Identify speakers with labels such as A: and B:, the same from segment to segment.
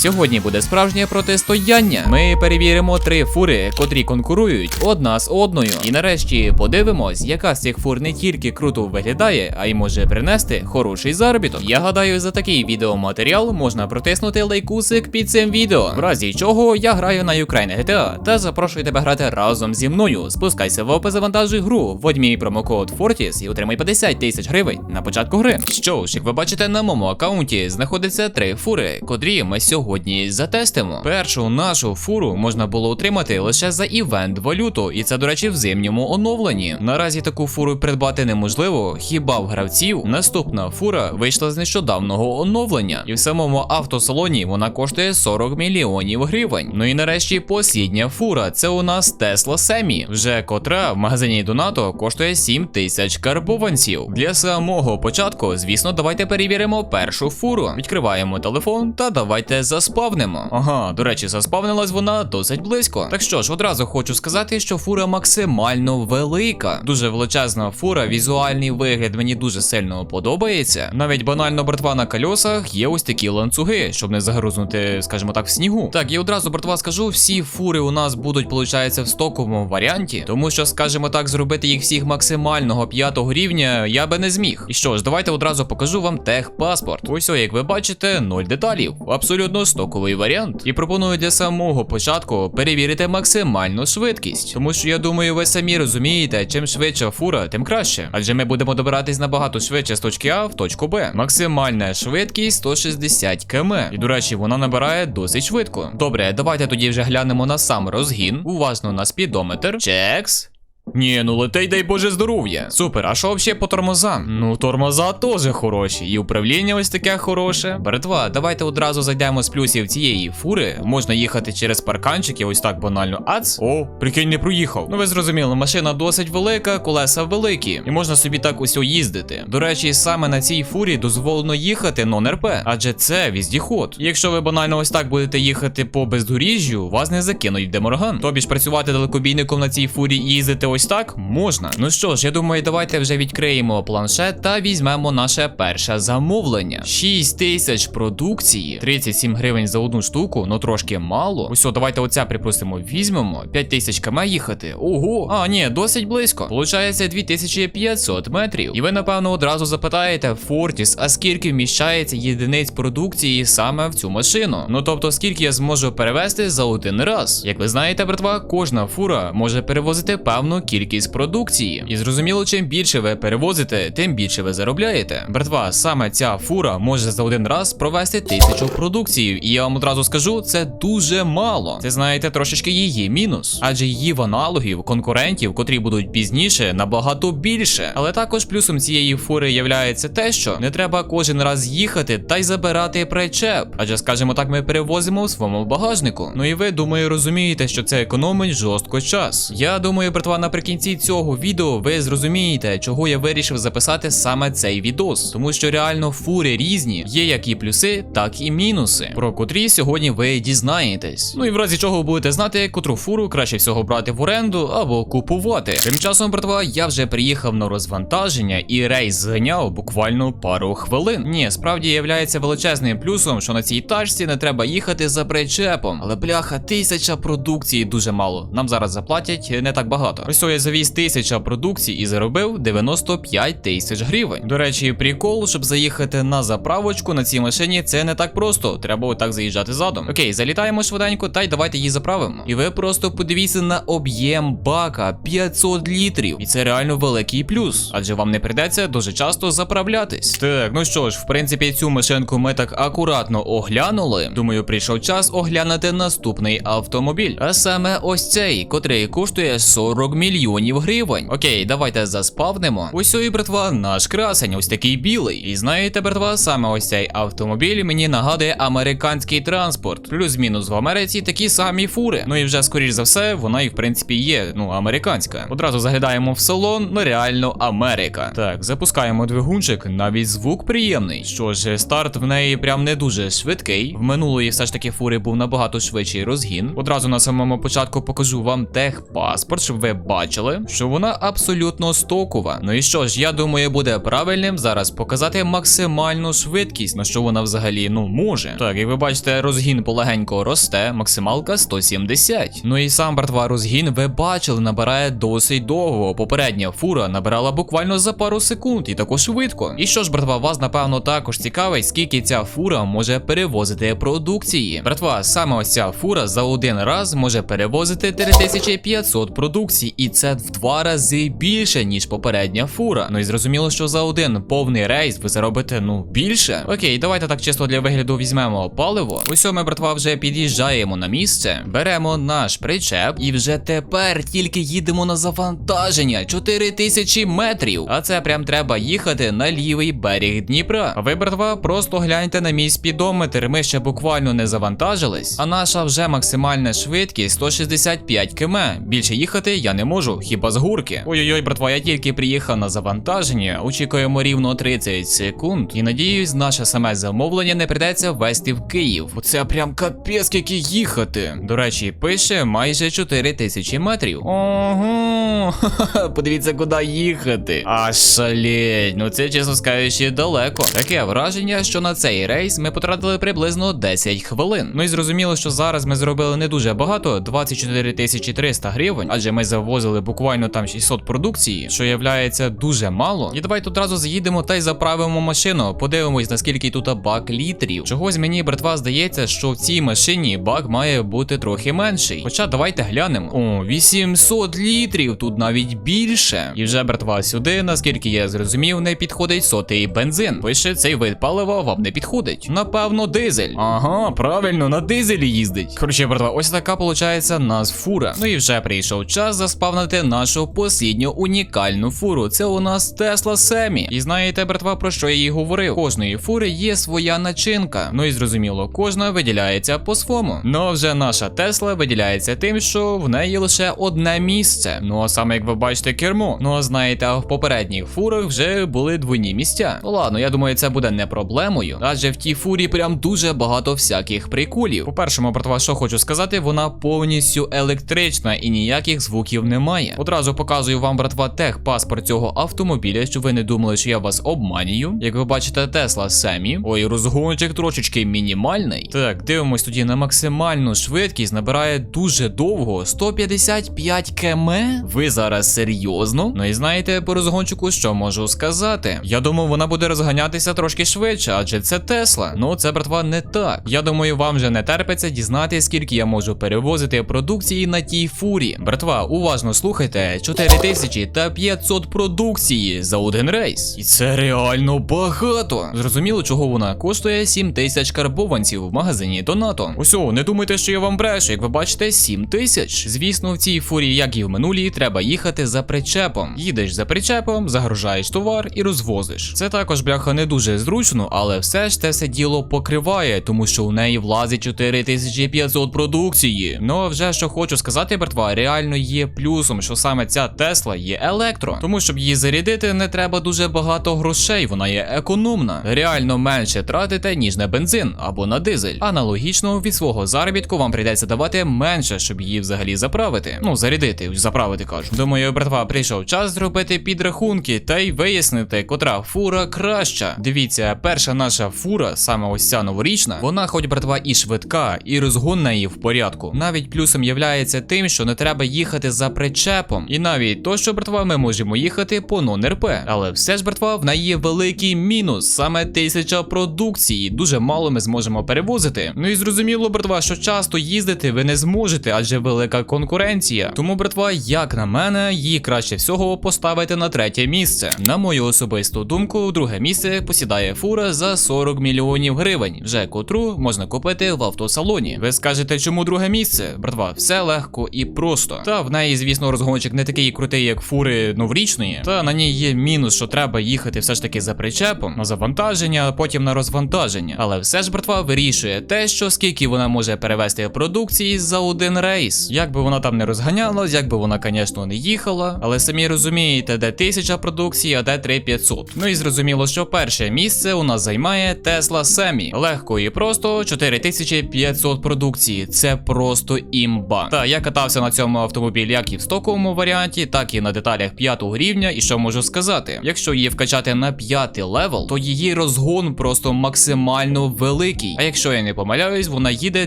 A: Сьогодні буде справжнє протистояння. Ми перевіримо три фури, котрі конкурують одна з одною. І нарешті подивимось, яка з цих фур не тільки круто виглядає, а й може принести хороший заробіток. Я гадаю, за такий відеоматеріал можна протиснути лайкусик під цим відео. В разі чого я граю на Ukraine GTA та запрошую тебе грати разом зі мною. Спускайся в опис завантажуй гру, вводь мій промокод Fortis і отримай 50 тисяч гривень на початку гри. Що ж, як ви бачите, на моєму аккаунті знаходиться три фури, котрі ми сьогодні затестимо. Першу нашу фуру можна було отримати лише за івент валюту, і це, до речі, в зимньому оновленні. Наразі таку фуру придбати неможливо, хіба в гравців наступна фура вийшла з нещодавного оновлення, і в самому автосалоні вона коштує 40 мільйонів гривень. Ну і нарешті послідня фура це у нас Tesla Semi, вже котра в магазині Донато коштує 7 тисяч карбованців. Для самого початку, звісно, давайте перевіримо першу фуру. Відкриваємо телефон та давайте заспавнимо. Ага, до речі, заспавнилась вона досить близько. Так що ж, одразу хочу сказати, що фура максимально велика. Дуже величезна фура, візуальний вигляд мені дуже сильно подобається. Навіть банально братва на кольосах є ось такі ланцюги, щоб не загрузнути, скажімо так, в снігу. Так, і одразу братва скажу, всі фури у нас будуть, получається, в стоковому варіанті, тому що, скажімо так, зробити їх всіх максимального п'ятого рівня я би не зміг. І що ж, давайте одразу покажу вам техпаспорт. Ось, як ви бачите, ноль деталів. Абсолютно стоковий варіант. І пропоную для самого початку перевірити максимальну швидкість. Тому що я думаю, ви самі розумієте, чим швидша фура, тим краще. Адже ми будемо добиратись набагато швидше з точки А в точку Б. Максимальна швидкість 160 км. І до речі, вона набирає досить швидко. Добре, давайте тоді вже глянемо на сам розгін. Уважно на спідометр. Чекс. Ні, ну летей, дай Боже здоров'я. Супер, а що взагалі по тормозам? Ну, тормоза теж хороші, і управління ось таке хороше. Братва, давайте одразу зайдемо з плюсів цієї фури. Можна їхати через парканчики, ось так банально. Ац. О, прикинь, не проїхав. Ну ви зрозуміли, машина досить велика, колеса великі, і можна собі так усьо їздити. До речі, саме на цій фурі дозволено їхати нон-РП, адже це віздіход. Якщо ви банально ось так будете їхати по бездоріжжю, вас не закинуть в деморган. Тобі ж працювати далекобійником на цій фурі і їздити ось так можна. Ну що ж, я думаю, давайте вже відкриємо планшет та візьмемо наше перше замовлення. 6 тисяч продукції, 37 гривень за одну штуку, ну трошки мало. Ось, о, давайте оця, припустимо, візьмемо. 5 тисяч км їхати. Ого, а ні, досить близько. Получається 2500 метрів. І ви, напевно, одразу запитаєте, Фортіс, а скільки вміщається єдиниць продукції саме в цю машину? Ну тобто, скільки я зможу перевезти за один раз? Як ви знаєте, братва, кожна фура може перевозити певну кількість продукції. І зрозуміло, чим більше ви перевозите, тим більше ви заробляєте. Братва, саме ця фура може за один раз провести тисячу продукції. І я вам одразу скажу, це дуже мало. Це знаєте, трошечки її мінус, адже її в аналогів, конкурентів, котрі будуть пізніше, набагато більше. Але також плюсом цієї фури являється те, що не треба кожен раз їхати та й забирати причеп. Адже, скажімо так, ми перевозимо в своєму багажнику. Ну і ви, думаю, розумієте, що це економить жорстко час. Я думаю, братва, наприкінці цього відео ви зрозумієте, чого я вирішив записати саме цей відос. Тому що реально фури різні, є як і плюси, так і мінуси, про котрі сьогодні ви дізнаєтесь. Ну і в разі чого будете знати, котру фуру краще всього брати в оренду або купувати. Тим часом, братва, я вже приїхав на розвантаження, і рейс зганяв буквально пару хвилин. Ні, справді являється величезним плюсом, що на цій тачці не треба їхати за причепом. Але бляха, тисяча продукції дуже мало. Нам зараз заплатять не так багато. Я завіз тисяча продукцій і заробив 95 тисяч гривень. До речі, прикол, щоб заїхати на заправочку на цій машині, це не так просто. Треба отак заїжджати задом. Окей, залітаємо швиденько, та й давайте її заправимо. І ви просто подивіться на об'єм бака 500 літрів. І це реально великий плюс, адже вам не прийдеться дуже часто заправлятись. Так, ну що ж, в принципі, цю машинку ми так акуратно оглянули. Думаю, прийшов час оглянути наступний автомобіль. А саме ось цей, котрий коштує 40 мільйонів гривень. Окей, давайте заспавнимо. Ось і братва, наш красень, ось такий білий. І знаєте, братва, саме ось цей автомобіль мені нагадує американський транспорт. Плюс-мінус в Америці такі самі фури. Ну і вже скоріш за все, вона і в принципі є, ну, американська. Одразу заглядаємо в салон, ну реально Америка. Так, запускаємо двигунчик, навіть звук приємний. Що ж, старт в неї прям не дуже швидкий. В минулої все ж таки фури був набагато швидший розгін. Одразу на самому початку покажу вам техпаспорт, щоб ви бачили. Бачили, що вона абсолютно стокова. Ну і що ж, я думаю, буде правильним зараз показати максимальну швидкість, на що вона взагалі ну може. Так, як ви бачите, розгін полегенько росте, максималка 170. Ну і сам братва розгін, ви бачили, набирає досить довго. Попередня фура набирала буквально за пару секунд і також швидко. І що ж, братва, вас напевно також цікавить, скільки ця фура може перевозити продукції. Братва, саме ось ця фура за один раз може перевозити 3500 продукцій, і це в два рази більше, ніж попередня фура. Ну і зрозуміло, що за один повний рейс ви заробите ну більше. Окей, давайте так чисто для вигляду візьмемо паливо. Усьо ми, братва, вже під'їжджаємо на місце, беремо наш причеп і вже тепер тільки їдемо на завантаження 4000 метрів. А це прям треба їхати на лівий берег Дніпра. А ви, братва, просто гляньте на мій спідометр. Ми ще буквально не завантажились. А наша вже максимальна швидкість 165 км. Більше їхати я не можу, хіба з гурки. Ой-ой-ой, братва, я тільки приїхав на завантаження. Очікуємо рівно 30 секунд. І надіюсь, наше саме замовлення не прийдеться вести в Київ. Оце прям капець, скільки їхати. До речі, пише майже 4 тисячі метрів. Ого, подивіться, куди їхати. Аж шалеть, ну це чесно скажучи, далеко. Таке враження, що на цей рейс ми потратили приблизно 10 хвилин. Ну і зрозуміло, що зараз ми зробили не дуже багато 24 тисячі 300 гривень, адже ми завозили буквально там 600 продукції, що являється дуже мало. І давайте одразу заїдемо та й заправимо машину. Подивимось, наскільки тут бак літрів. Чогось мені, братва, здається, що в цій машині бак має бути трохи менший. Хоча давайте глянемо. О, 800 літрів, тут навіть більше. І вже, братва, сюди, наскільки я зрозумів, не підходить сотий бензин. Пише, цей вид палива вам не підходить. Напевно, дизель. Ага, правильно, на дизелі їздить. Коротше, братва, ось така получається нас фура. Ну і вже прийшов час заспавнити нашу послідню унікальну фуру. Це у нас Тесла Семі. І знаєте, братва, про що я їй говорив? Кожної фури є своя начинка. Ну і зрозуміло, кожна виділяється по-своєму. Ну а вже наша Тесла виділяється тим, що в неї лише одне місце. Ну а саме як ви бачите, кермо. Ну а знаєте, а в попередніх фурах вже були двойні місця. Ну ладно, я думаю, це буде не проблемою. Адже в тій фурі прям дуже багато всяких приколів. По-першому, братва, що хочу сказати, вона повністю електрична і ніяких звуків немає. Одразу показую вам, братва, техпаспорт цього автомобіля, щоб ви не думали, що я вас обманюю. Як ви бачите, Тесла Семі. Ой, розгончик трошечки мінімальний. Так, дивимось тоді на максимальну швидкість. Набирає дуже довго 155 км. Ви зараз серйозно? Ну і знаєте, по розгончику, що можу сказати? Я думаю, вона буде розганятися трошки швидше, адже це Тесла. Ну це, братва, не так. Я думаю, вам вже не терпиться дізнати, скільки я можу перевозити продукції на тій фурі. Братва, уважно слухайте, 4000 та 500 продукції за один рейс. І це реально багато. Зрозуміло, чого вона коштує 7000 карбованців в магазині Донато. Усьо, не думайте, що я вам брешу, як ви бачите, 7000. Звісно, в цій фурі, як і в минулій, треба їхати за причепом. Їдеш за причепом, загружаєш товар і розвозиш. Це також бляха не дуже зручно, але все ж те все діло покриває, тому що у неї влазить 4500 продукції. Ну а вже що хочу сказати, братва, реально є плюсом, що саме ця Тесла є електро. Тому щоб її зарядити, не треба дуже багато грошей, вона є економна. Реально менше тратите, ніж на бензин або на дизель. Аналогічно від свого заробітку вам прийдеться давати менше, щоб її взагалі заправити. Ну, зарядити, заправити кажу. Думаю, братва, прийшов час зробити підрахунки та й вияснити, котра фура краща. Дивіться, перша наша фура, саме ось ця новорічна, вона, хоч братва, і швидка, і розгон її в порядку. Навіть плюсом являється тим, що не треба їхати за причепом. І навіть то, що братва, ми можемо їхати по нон-РП. Але все ж, братва, в неї є великий мінус, саме тисяча продукції. Дуже мало ми зможемо перевозити. Ну і зрозуміло, братва, що часто їздити ви не зможете, адже велика конкуренція. Тому, братва, як на мене, її краще всього поставити на третє місце. На мою особисту думку, друге місце посідає фура за 40 мільйонів гривень, вже котру можна купити в автосалоні. Ви скажете, чому друге місце? Братва, все легко і просто. Та в неї, звісно, розгончик не такий крутий, як фури новорічної. Та на ній є мінус, що треба їхати все ж таки за причепом на завантаження, а потім на розвантаження. Але все ж братва вирішує те, що скільки вона може перевезти продукції за один рейс. Як би вона там не розганялась, як би вона, звісно, не їхала. Але самі розумієте, де тисяча продукції, а де 3500. Ну і зрозуміло, що перше місце у нас займає Tesla Semi. Легко і просто 4500 продукції. Це просто імба. Та я катався на цьому автомобілі, як і в стоковому варіанті, так і на деталях п'ятого рівня. І що можу сказати? Якщо її вкачати на п'ятий левел, то її розгон просто максимально великий. А якщо я не помиляюсь, вона їде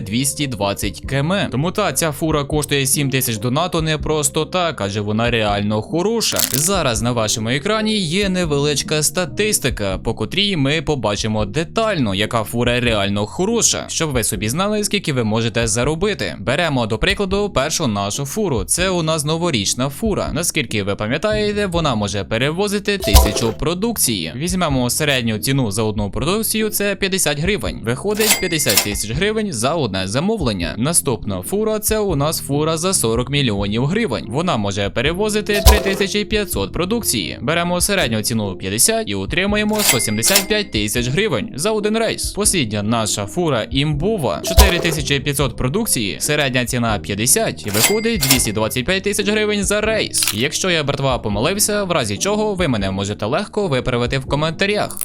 A: 220 км. Тому та ця фура коштує 7 тисяч донату не просто так, адже вона реально хороша. Зараз на вашому екрані є невеличка статистика, по котрій ми побачимо детально, яка фура реально хороша, щоб ви собі знали, скільки ви можете заробити. Беремо до прикладу першу нашу фуру. Це у нас новорічна фура. Наскільки ви пам'ятаєте, вона може перевозити тисячу продукції. Візьмемо середню ціну за одну продукцію, це 50 гривень. Виходить 50 тисяч гривень за одне замовлення. Наступна фура це у нас фура за 40 мільйонів гривень. Вона може перевозити 3500 продукції. Беремо середню ціну 50 і отримаємо 175 тисяч гривень за один рейс. Послідня наша фура імбова 4500 продукції, середня ціна 50 і виходить 225 тисяч гривень за рейс. Якщо я братва помилився, в разі чого ви мене можете легко виправити в коментарях.